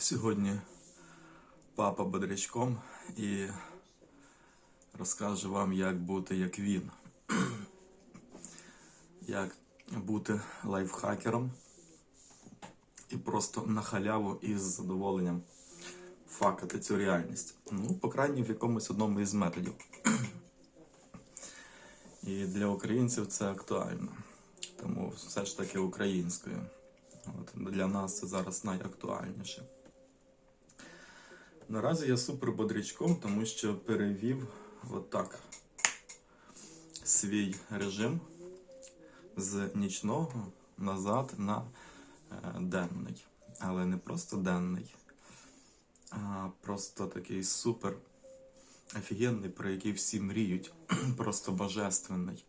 Сьогодні папа бодрячком і розкаже вам, як бути як він. Як бути лайфхакером і просто на халяву із задоволенням факати цю реальність. Ну, по крайній в якомусь одному із методів. І для українців це актуально. Тому все ж таки українською. От, для нас це зараз найактуальніше. Наразі я супер бодрячком, тому що перевів отак свій режим з нічного назад на е, денний. Але не просто денний, а просто такий супер офігенний, про який всі мріють, просто божественний.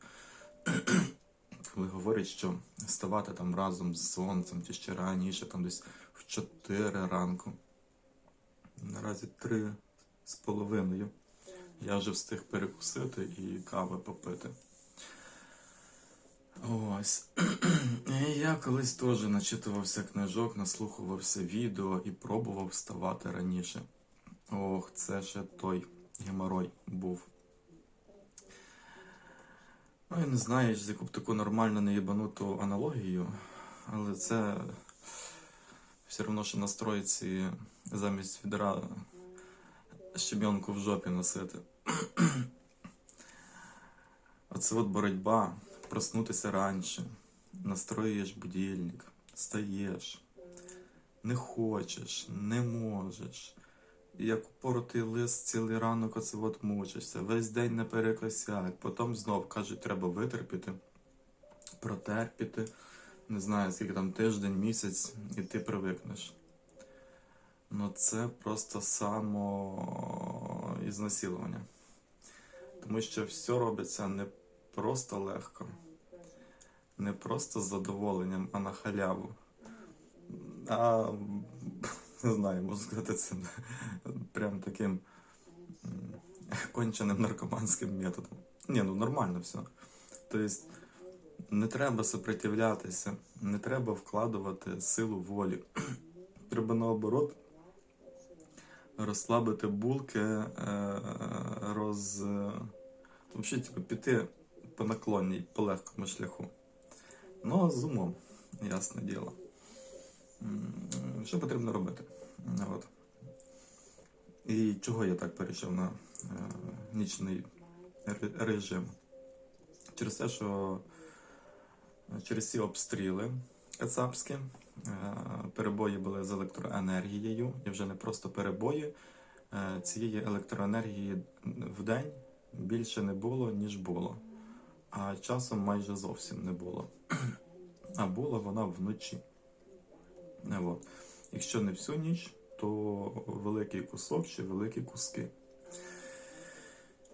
Коли говорять, що вставати там разом з сонцем чи ще раніше, там десь в 4 ранку. Наразі три з половиною. Я вже встиг перекусити і кави попити. Ось. Я колись теж начитувався книжок, наслухувався відео і пробував вставати раніше. Ох, це ще той геморой був. Ну, я не знаю, з яку б таку нормально не єбануту аналогію, але це все одно, що на стройці замість відра щебенку в жопі носити. Оце от боротьба, проснутися раніше, настроюєш будильник, стаєш, не хочеш, не можеш. Як упоротий лист цілий ранок оце от мучишся, весь день не перекосяк, потім знов кажуть, треба витерпіти, протерпіти, не знаю, скільки там тиждень, місяць, і ти привикнеш. Ну це просто само ізнасилування. Тому що все робиться не просто легко, не просто з задоволенням, а на халяву. А не знаю, можу сказати, це прям таким конченим наркоманським методом. Ні, ну нормально все. Тобто не треба сопротивлятися, не треба вкладувати силу волі. Треба наоборот розслабити булки, е, роз... Взагалі, типу, піти по наклонній, по легкому шляху. Ну, з умом, ясне діло. Що потрібно робити? От. І чого я так перейшов на е, нічний режим? Через те, що через ці обстріли кацапські, е, перебої були з електроенергією, і вже не просто перебої. е, Цієї електроенергії в день більше не було, ніж було. А часом майже зовсім не було. А була вона вночі. Е, От. Якщо не всю ніч, то великий кусок чи великі куски.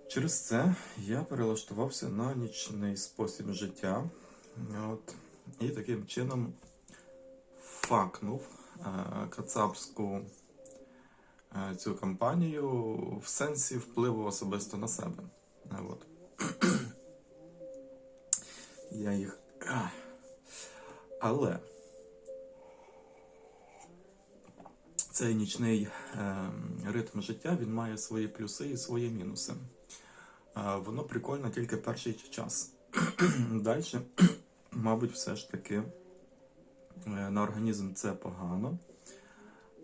Через це я перелаштувався на нічний спосіб життя. От. І таким чином факнув е, кацапську е, цю кампанію в сенсі впливу особисто на себе. От. Я їх. Але цей нічний е, ритм життя він має свої плюси і свої мінуси. Воно прикольно тільки перший час. Далі, мабуть, все ж таки е, на організм це погано.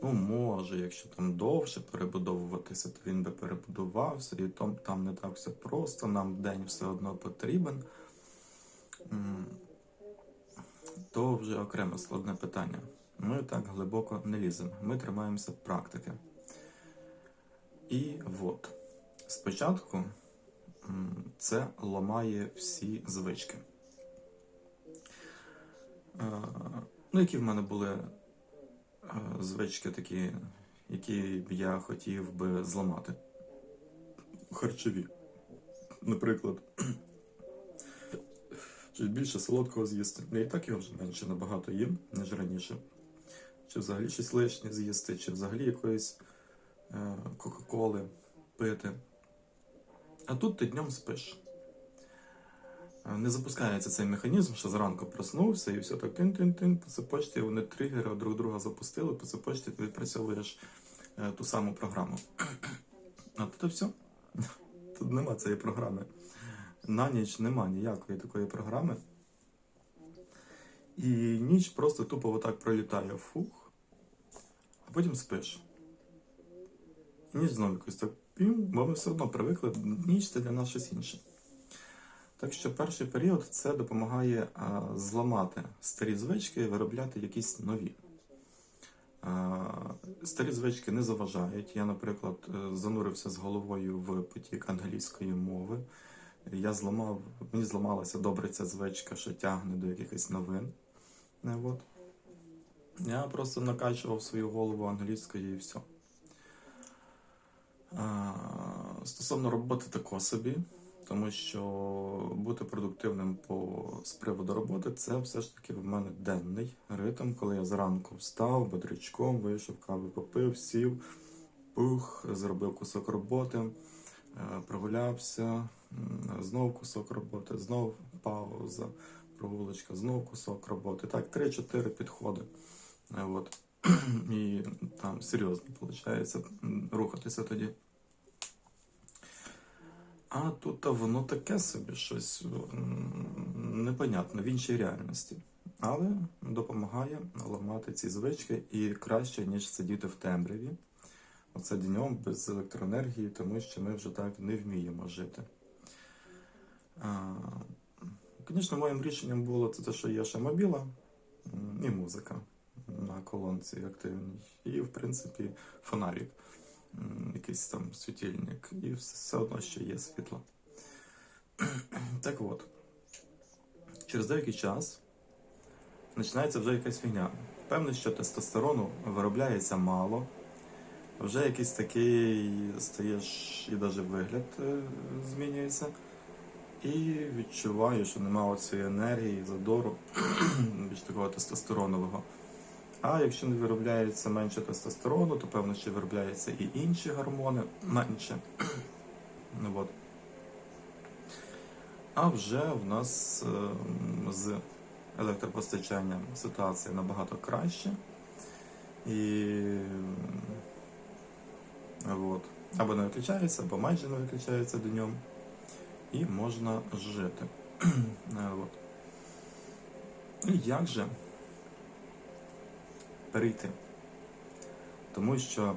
Ну, може, якщо там довше перебудовуватися, то він би перебудувався, і там, там не так все просто, нам день все одно потрібен. То вже окреме складне питання. Ми так глибоко не ліземо. Ми тримаємося практики. І от, спочатку це ламає всі звички. Е, Ну, які в мене були е, звички такі, які б я хотів би зламати. Харчові. Наприклад, чи більше солодкого з'їсти. Я і так його вже менше набагато їм, ніж раніше. Чи взагалі щось лишнє з'їсти, чи взагалі якоїсь е, Кока-Коли пити. А тут ти днем спиш. Е, не запускається цей механізм, що зранку проснувся і все так тин-тин-тин, по цепочці вони тригери друг друга запустили, по цепочці ти відпрацьовуєш е, ту саму програму. А тут все. Тут нема цієї програми. На ніч нема ніякої такої програми. І ніч просто тупо отак пролітає фух, а потім спиш. Ніч знову якось так пім, бо ми все одно привикли, ніч це для нас щось інше. Так що перший період це допомагає зламати старі звички і виробляти якісь нові. Старі звички не заважають. Я, наприклад, е, занурився з головою в потік англійської мови. Я зламав, мені зламалася добре ця звичка, що тягне до якихось новин. Не, от. Я просто накачував свою голову англійською і все. Стосовно роботи тако собі, тому що бути продуктивним по, з приводу роботи це все ж таки в мене денний ритм, коли я зранку встав, бодрячком, вийшов, кави попив, сів, пух, зробив кусок роботи, е, прогулявся, знов кусок роботи, знов пауза, прогулочка, знов кусок роботи. Так, 3-4 підходи. Е, От. І там серйозно виходить рухатися тоді. А тут воно таке собі щось непонятне в іншій реальності. Але допомагає ламати ці звички і краще, ніж сидіти в темряві. Оце днем без електроенергії, тому що ми вже так не вміємо жити. Звісно, моїм рішенням було це те, що є ще мобіла і музика на колонці активній. І, в принципі, фонарик, якийсь там світильник, і все, одно ще є світло. Так от, через деякий час починається вже якась фігня. Певне, що тестостерону виробляється мало. Вже якийсь такий стаєш і навіть вигляд е, змінюється. І відчуваю, що немає цієї енергії, задору, більш такого тестостеронового. А якщо не виробляється менше тестостерону, то певно, що виробляються і інші гормони менше. Ну, от. А вже в нас е, з електропостачанням ситуація набагато краще. І е, от. або не виключається, або майже не виключається днем. І можна жити. Е, от. Як же перейти? Тому що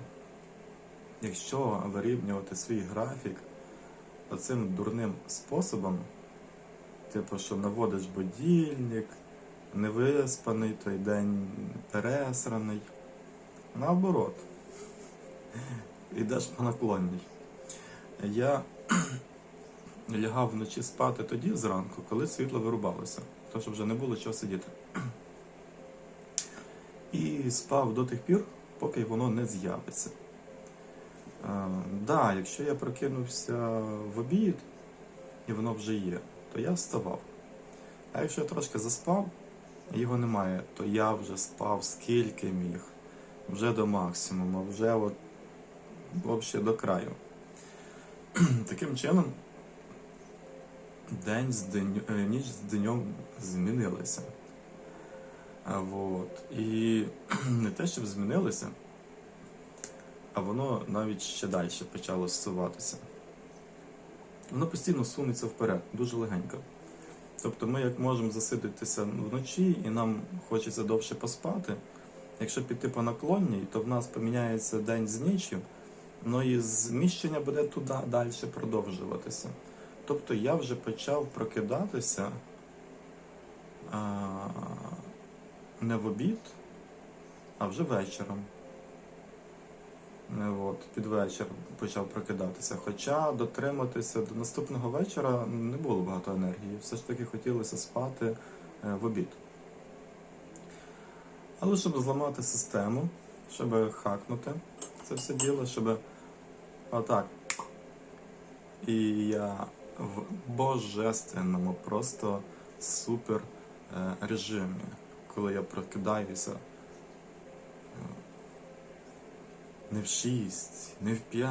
якщо вирівнювати свій графік оцим дурним способом, типу, що наводиш будильник, невиспаний той день пересраний, наоборот, йдеш по наклонній. Я лягав вночі спати тоді зранку, коли світло вирубалося, тому що вже не було чого сидіти. І спав до тих пір, поки воно не з'явиться. Так, да, якщо я прокинувся в обід і воно вже є, то я вставав. А якщо я трошки заспав, і його немає, то я вже спав скільки міг, вже до максимуму, вже от, взагалі до краю. Таким чином, день з день, е, ніч з днем змінилися. А, от. І не те, щоб змінилися, а воно навіть ще далі почало зсуватися. Воно постійно сунеться вперед, дуже легенько. Тобто ми як можемо засидитися вночі і нам хочеться довше поспати. Якщо піти по наклонній, то в нас поміняється день з нічю, ну і зміщення буде туди далі продовжуватися. Тобто я вже почав прокидатися не в обід, а вже вечором. От, під вечір почав прокидатися. Хоча дотриматися до наступного вечора не було багато енергії. Все ж таки хотілося спати е, в обід. Але щоб зламати систему, щоб хакнути це все діло, щоб отак. І я в божественному, просто супер е, режимі, коли я прокидаюся не в 6, не в 5,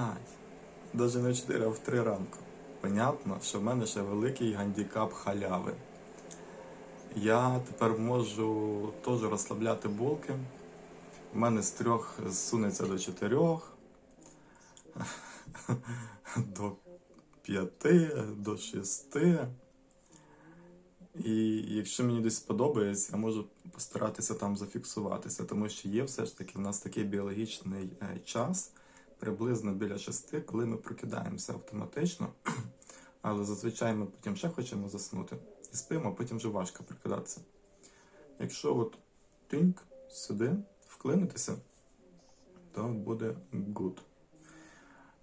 навіть не в 4, а в 3 ранку. понятно, що в мене ще великий гандікап халяви. Я тепер можу теж розслабляти булки. У мене з трьох зсунеться до чотирьох, до п'яти, до шести. І якщо мені десь сподобається, я можу постаратися там зафіксуватися, тому що є все ж таки в нас такий біологічний е, час, приблизно біля шести, коли ми прокидаємося автоматично, але зазвичай ми потім ще хочемо заснути і спимо, а потім вже важко прокидатися. Якщо от тиньк сюди вклинитися, то буде good.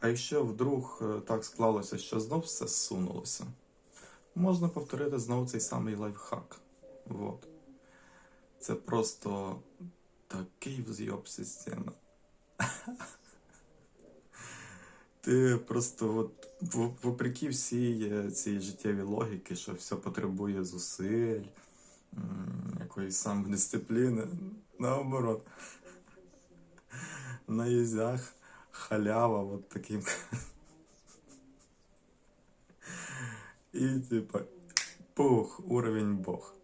А якщо вдруг е, так склалося, що знов все зсунулося, можна повторити знову цей самий лайфхак. Вот. Це просто такий взйоб системи. Ти просто от, вопреки всій цій життєвій логіки, що все потребує зусиль, якоїсь самодисципліни, наоборот. На їзях халява от таким. І типа, пух, уровень Бог.